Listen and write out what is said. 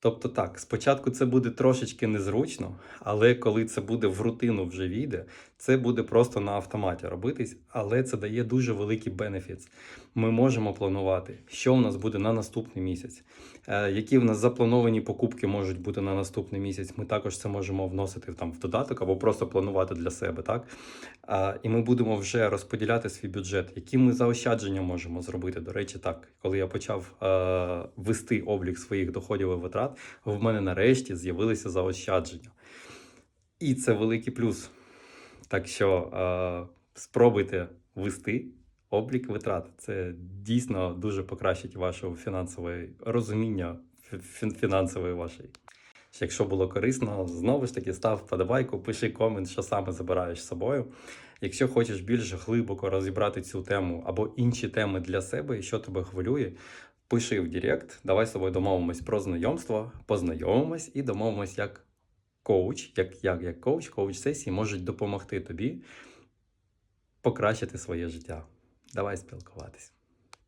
Тобто так, спочатку це буде трошечки незручно, але коли це буде в рутину вже війде, це буде просто на автоматі робитись, але це дає дуже великий бенефіт. Ми можемо планувати, що в нас буде на наступний місяць, е, які в нас заплановані покупки можуть бути на наступний місяць. Ми також це можемо вносити там в додаток або просто планувати для себе, так? І ми будемо вже розподіляти свій бюджет, які ми заощадження можемо зробити. До речі, так, коли я почав е, вести облік своїх доходів і витрат, в мене нарешті з'явилися заощадження. І це великий плюс. Так що е, спробуйте вести облік витрат. Це дійсно дуже покращить ваше фінансове розуміння фінансової вашої. Якщо було корисно, знову ж таки став вподобайку, пиши комент, що саме забираєш з собою. Якщо хочеш більш глибоко розібрати цю тему або інші теми для себе, і що тебе хвилює, пиши в Директ. Давай з тобою домовимось про знайомство, познайомимось і домовимось, як коуч, як, як, як коуч, коуч сесії можуть допомогти тобі покращити своє життя. Давай спілкуватись.